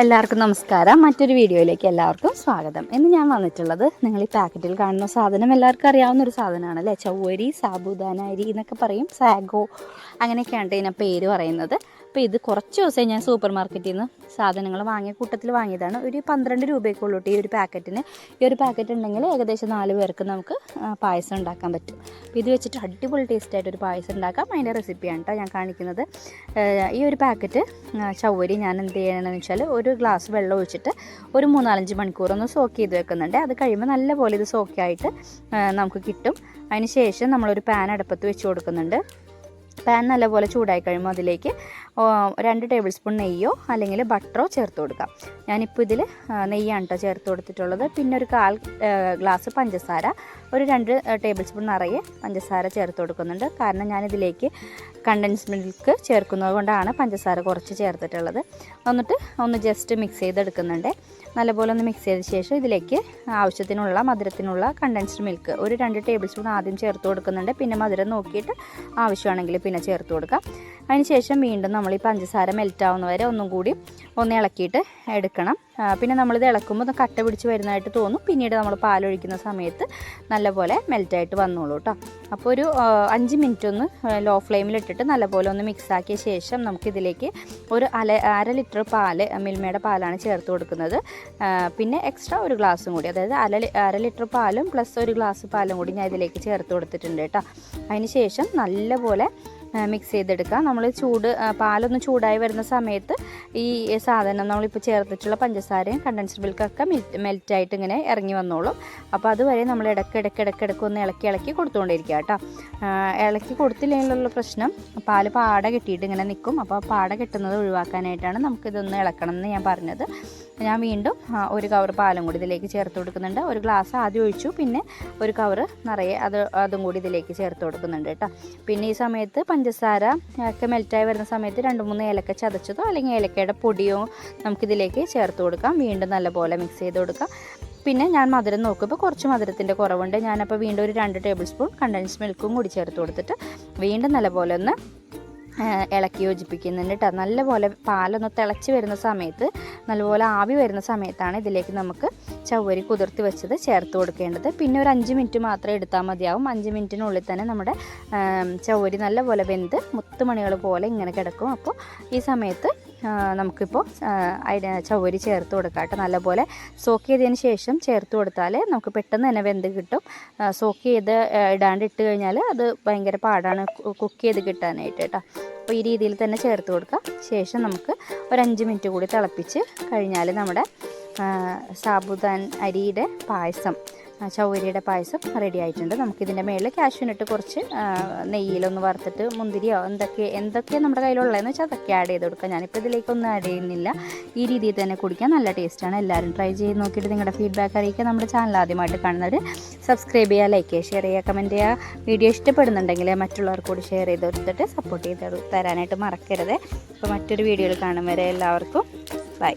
എല്ലാവർക്കും നമസ്കാരം. മറ്റൊരു വീഡിയോയിലേക്ക് എല്ലാവർക്കും സ്വാഗതം. ഇന്ന് ഞാൻ വന്നിട്ടുള്ളത് നിങ്ങൾ ഈ പാക്കറ്റിൽ കാണുന്ന സാധനം എല്ലാവർക്കും അറിയാവുന്ന ഒരു സാധനമാണ് അല്ലേ? ചവ്വരി സാബുദാന അരി എന്നൊക്കെ പറയും. സാഗോ അങ്ങനെയൊക്കെയാണ് ഇതിനെ പേര് പറയുന്നത്. അപ്പോൾ ഇത് കുറച്ച് ദിവസമായി ഞാൻ സൂപ്പർ മാർക്കറ്റിൽ നിന്ന് സാധനങ്ങൾ വാങ്ങിയ കൂട്ടത്തിൽ വാങ്ങിയതാണ്. ഒരു പന്ത്രണ്ട് രൂപയ്ക്കുള്ളൂ ഈ ഒരു പാക്കറ്റിന്. ഈ ഒരു പാക്കറ്റ് ഉണ്ടെങ്കിൽ ഏകദേശം നാല് പേർക്ക് നമുക്ക് പായസം ഉണ്ടാക്കാൻ പറ്റും. അപ്പോൾ ഇത് വെച്ചിട്ട് അടിപൊളി ടേസ്റ്റായിട്ട് ഒരു പായസം ഉണ്ടാക്കാം. അതിന്റെ റെസിപ്പിയാണ് കേട്ടോ ഞാൻ കാണിക്കുന്നത്. ഈ ഒരു പാക്കറ്റ് ചവരി ഞാൻ എന്ത് ചെയ്യണമെന്ന് വെച്ചാൽ ഒരു ഗ്ലാസ് വെള്ളം ഒഴിച്ചിട്ട് ഒരു മൂന്നാലഞ്ച് മണിക്കൂർ ഒന്ന് സോക്ക് ചെയ്ത് വെക്കുന്നുണ്ട്. അത് കഴിയുമ്പോൾ നല്ലപോലെ ഇത് സോക്കായിട്ട് നമുക്ക് കിട്ടും. അതിന് ശേഷം നമ്മളൊരു പാൻ അടുപ്പത്ത് വെച്ച് കൊടുക്കുന്നുണ്ട്. പാൻ നല്ലപോലെ ചൂടായി കഴിയുമ്പോൾ അതിലേക്ക് രണ്ട് ടേബിൾ സ്പൂൺ നെയ്യോ അല്ലെങ്കിൽ ബട്ടറോ ചേർത്ത് കൊടുക്കാം ഞാനിപ്പോൾ ഇതിൽ നെയ്യാണ് കേട്ടോ ചേർത്ത് കൊടുത്തിട്ടുള്ളത്. പിന്നെ ഒരു കാൽ ഗ്ലാസ് പഞ്ചസാര ഒരു രണ്ട് ടേബിൾ സ്പൂൺ നിറയെ പഞ്ചസാര ചേർത്ത് കൊടുക്കുന്നുണ്ട്. കാരണം ഞാനിതിലേക്ക് കണ്ടൻസ് മിൽക്ക് ചേർക്കുന്നത് കൊണ്ടാണ് പഞ്ചസാര കുറച്ച് ചേർത്തിട്ടുള്ളത്. എന്നിട്ട് ഒന്ന് ജസ്റ്റ് മിക്സ് ചെയ്തെടുക്കുന്നുണ്ട്. നല്ലപോലെ ഒന്ന് മിക്സ് ചെയ്ത ശേഷം ഇതിലേക്ക് ആവശ്യത്തിനുള്ള മധുരത്തിനുള്ള കണ്ടൻസ്ഡ് മിൽക്ക് ഒരു രണ്ട് ടേബിൾ സ്പൂൺ ആദ്യം ചേർത്ത് കൊടുക്കുന്നുണ്ട്. പിന്നെ മധുരം നോക്കിയിട്ട് ആവശ്യമാണെങ്കിൽ പിന്നെ ചേർത്ത് കൊടുക്കാം. അതിന് ശേഷം വീണ്ടും നമ്മൾ ഈ പഞ്ചസാര മെൽറ്റ് ആവുന്ന വരെ ഒന്നും കൂടി ഒന്ന് ഇളക്കിയിട്ട് എടുക്കണം. പിന്നെ നമ്മളിത് ഇളക്കുമ്പോൾ ഒന്ന് കട്ട പിടിച്ച് വരുന്നതായിട്ട് തോന്നും. പിന്നീട് നമ്മൾ പാലൊഴിക്കുന്ന സമയത്ത് നല്ലപോലെ മെൽറ്റായിട്ട് വന്നോളൂ കേട്ടോ അപ്പോൾ ഒരു അഞ്ച് മിനിറ്റ് ഒന്ന് ലോ ഫ്ലെയിമിലിട്ടിട്ട് നല്ലപോലെ ഒന്ന് മിക്സ് ആക്കിയ ശേഷം നമുക്കിതിലേക്ക് ഒരു അല അര ലിറ്റർ പാൽ മിൽമയുടെ പാലാണ് ചേർത്ത് കൊടുക്കുന്നത്. പിന്നെ എക്സ്ട്രാ ഒരു ഗ്ലാസ്സും കൂടി അതായത് അര അര ലിറ്റർ പാലും പ്ലസ് ഒരു ഗ്ലാസ് പാലും കൂടി ഞാൻ ഇതിലേക്ക് ചേർത്ത് കൊടുത്തിട്ടുണ്ട് കേട്ടോ അതിന് ശേഷം നല്ലപോലെ മിക്സ് ചെയ്തെടുക്കാം നമ്മൾ ചൂട് പാലൊന്ന് ചൂടായി വരുന്ന സമയത്ത് ഈ സാധനം നമ്മളിപ്പോൾ ചേർത്തിട്ടുള്ള പഞ്ചസാരയും കണ്ടൻസ്ഡ് മിൽക്കൊക്കെ മെൽറ്റ് മെൽറ്റായിട്ട് ഇങ്ങനെ ഇറങ്ങി വന്നോളും. അപ്പോൾ അതുവരെ നമ്മൾ ഇടയ്ക്ക് ഇടയ്ക്ക് ഇടയ്ക്ക് ഇടയ്ക്ക് ഒന്ന് ഇളക്കി ഇളക്കി കൊടുത്തുകൊണ്ടിരിക്കുക കേട്ടോ. ഇളക്കി കൊടുത്തില്ലെങ്കിലുള്ള പ്രശ്നം പാൽ പാട കെട്ടിയിട്ട് ഇങ്ങനെ നിൽക്കും. അപ്പോൾ പാട കെട്ടുന്നത് ഒഴിവാക്കാനായിട്ടാണ് നമുക്കിതൊന്ന് ഇളക്കണം എന്ന് ഞാൻ പറഞ്ഞത്. ഞാൻ വീണ്ടും ഒരു കവർ പാലും കൂടി ഇതിലേക്ക് ചേർത്ത് കൊടുക്കുന്നുണ്ട്. ഒരു ഗ്ലാസ് ആദ്യം ഒഴിച്ചു പിന്നെ ഒരു കവർ നിറയെ അത് അതും കൂടി ഇതിലേക്ക് ചേർത്ത് കൊടുക്കുന്നുണ്ട് കേട്ടോ. പിന്നെ ഈ സമയത്ത് പഞ്ചസാര ഒക്കെ മെൽറ്റായി വരുന്ന സമയത്ത് രണ്ട് മൂന്ന് ഏലക്ക ചതച്ചതോ അല്ലെങ്കിൽ ഏലക്കയുടെ പൊടിയോ നമുക്കിതിലേക്ക് ചേർത്ത് കൊടുക്കാം. വീണ്ടും നല്ലപോലെ മിക്സ് ചെയ്ത് കൊടുക്കാം. പിന്നെ ഞാൻ മധുരം നോക്കുമ്പോൾ കുറച്ച് മധുരത്തിന്റെ കുറവുണ്ട്. ഞാനപ്പോൾ വീണ്ടും ഒരു രണ്ട് ടേബിൾ സ്പൂൺ കണ്ടൻസ് മിൽക്കും കൂടി ചേർത്ത് കൊടുത്തിട്ട് വീണ്ടും നല്ലപോലെ ഒന്ന് ഇളക്കി യോജിപ്പിക്കുന്നുണ്ട് കേട്ടോ നല്ലപോലെ പാലൊന്ന് തിളച്ച് വരുന്ന സമയത്ത് നല്ലപോലെ ആവി വരുന്ന സമയത്താണ് ഇതിലേക്ക് നമുക്ക് ചവ്വരി കുതിർത്തി വെച്ചത് ചേർത്ത് കൊടുക്കേണ്ടത്. പിന്നെ ഒരു അഞ്ച് മിനിറ്റ് മാത്രമേ എടുത്താൽ മതിയാവും. അഞ്ച് മിനിറ്റിനുള്ളിൽ തന്നെ നമ്മുടെ ചവ്വരി നല്ലപോലെ വെന്ത് മുത്തുമണികൾ പോലെ ഇങ്ങനെ കിടക്കും. അപ്പോൾ ഈ സമയത്ത് നമുക്കിപ്പോൾ ചവ്വരി ചേർത്ത് കൊടുക്കാം കേട്ടോ. നല്ലപോലെ സോക്ക് ചെയ്തതിന് ശേഷം ചേർത്ത് കൊടുത്താൽ നമുക്ക് പെട്ടെന്ന് തന്നെ വെന്ത് കിട്ടും. സോക്ക് ചെയ്ത് ഇടാണ്ട് ഇട്ട് കഴിഞ്ഞാൽ അത് ഭയങ്കര പാടാണ് കുക്ക് ചെയ്ത് കിട്ടാനായിട്ട് കേട്ടോ. അപ്പോൾ ഈ രീതിയിൽ തന്നെ ചേർത്ത് കൊടുക്കാം. ശേഷം നമുക്ക് ഒരു അഞ്ച് മിനിറ്റ് കൂടി തിളപ്പിച്ച് കഴിഞ്ഞാൽ നമ്മുടെ സാബുദാൻ അരിയുടെ പായസം ആ, ചവ്വരിയുടെ പായസം റെഡി ആയിട്ടുണ്ട്. നമുക്കിതിന്റെ മേളിൽ കാഷ്യൂനിട്ട് കുറച്ച് നെയ്യിലൊന്ന് വറുത്തിട്ട് മുന്തിരിയോ എന്തൊക്കെ എന്തൊക്കെ നമ്മുടെ കയ്യിലുള്ളതെന്ന് വെച്ചാൽ അതൊക്കെ ആഡ് ചെയ്ത് കൊടുക്കാം. ഞാനിപ്പോൾ ഇതിലേക്കൊന്നും ആഡ് ചെയ്യുന്നില്ല. ഈ രീതിയിൽ തന്നെ കുടിക്കാൻ നല്ല ടേസ്റ്റാണ് എല്ലാവരും ട്രൈ ചെയ്ത് നോക്കിയിട്ട് നിങ്ങളുടെ ഫീഡ്ബാക്ക് അറിയിക്കുക. നമ്മുടെ ചാനൽ ആദ്യമായിട്ട് കാണുന്നവർ സബ്സ്ക്രൈബ് ചെയ്യുക ലൈക്ക് ചെയ്യുക ഷെയർ ചെയ്യുക കമന്റ് ചെയ്യുക. വീഡിയോ ഇഷ്ടപ്പെടുന്നുണ്ടെങ്കിൽ മറ്റുള്ളവർക്കൂടി ഷെയർ ചെയ്ത് കൊടുത്തിട്ട് സപ്പോർട്ട് ചെയ്ത് തരാനായിട്ട് മറക്കരുത്. അപ്പോൾ മറ്റൊരു വീഡിയോയിൽ കാണും വരെ എല്ലാവർക്കും. ബൈ